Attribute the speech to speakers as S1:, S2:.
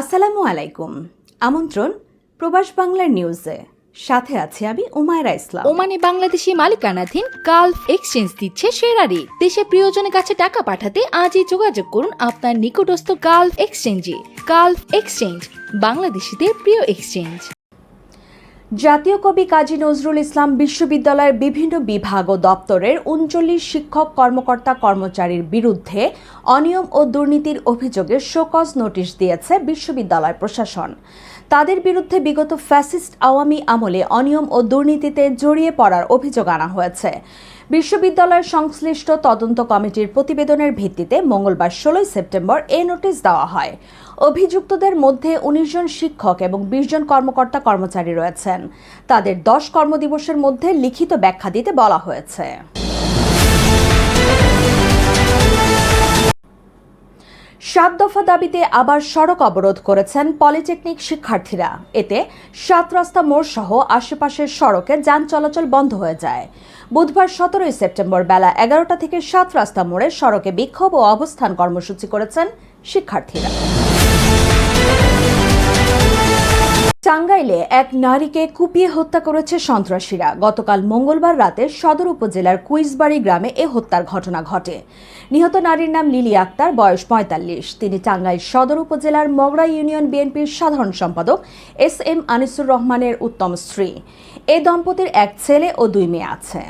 S1: আসসালামু আলাইকুম। আমন্ত্রণ প্রবাস বাংলার নিউজে। সাথে আছে আমি উমায়রা ইসলাম।
S2: ওমানে বাংলাদেশি মালিকানাধীন গালফ এক্সচেঞ্জ দিচ্ছে সেরা রেট দেশে প্রিয়জনের কাছে টাকা পাঠাতে আজই যোগাযোগ করুন আপনার নিকটস্থ গালফ এক্সচেঞ্জে। গালফ এক্সচেঞ্জ, বাংলাদেশিদের প্রিয় এক্সচেঞ্জ।
S1: জাতীয় কবি কাজী নজরুল ইসলাম বিশ্ববিদ্যালয়ের বিভিন্ন বিভাগ ও দপ্তরের উনচল্লিশ শিক্ষক কর্মকর্তা কর্মচারীর বিরুদ্ধে অনিয়ম ও দুর্নীতির অভিযোগে শোকজ নোটিশ দিয়েছে বিশ্ববিদ্যালয় প্রশাসন। তাদের বিরুদ্ধে বিগত ফ্যাসিস্ট আওয়ামী আমলে অনিয়ম ও দুর্নীতিতে জড়িয়ে পড়ার অভিযোগ আনা হয়েছে। বিশ্ববিদ্যালয়ের সংশ্লিষ্ট তদন্ত কমিটির প্রতিবেদনের ভিত্তিতে মঙ্গলবার ষোলোই সেপ্টেম্বর এ নোটিশ দেওয়া হয়। অভিযুক্তদের মধ্যে উনিশ জন শিক্ষক এবং বিশ জন কর্মকর্তা কর্মচারী রয়েছেন। তাদের দশ কর্মদিবসের মধ্যে লিখিত ব্যাখ্যা দিতে বলা হয়েছে। সাত দফা দাবিতে আবার সড়ক অবরোধ করেছেন পলিটেকনিক শিক্ষার্থীরা। এতে সাত রাস্তা মোড় সহ আশেপাশের সড়কে যান চলাচল বন্ধ হয়ে যায়। বুধবার সতেরোই সেপ্টেম্বর বেলা এগারোটা থেকে সাত রাস্তা মোড়ে সড়কে বিক্ষোভ ও অবস্থান কর্মসূচি করেছেন শিক্ষার্থীরা। টাঙ্গাইলে এক নারীকে কুপিয়ে হত্যা করেছে সন্ত্রাসীরা। গতকাল মঙ্গলবার রাতে সদর উপজেলার কুইজবাড়ি গ্রামে এ হত্যার ঘটনা ঘটে। নিহত নারীর নাম লিলি আক্তার, বয়স পঁয়তাল্লিশ। তিনি টাঙ্গাইল সদর উপজেলার মগড়া ইউনিয়ন বিএনপির সাধারণ সম্পাদক এস এম আনিসুর রহমানের উত্তম স্ত্রী। এ দম্পতির এক ছেলে ও দুই মেয়ে আছে।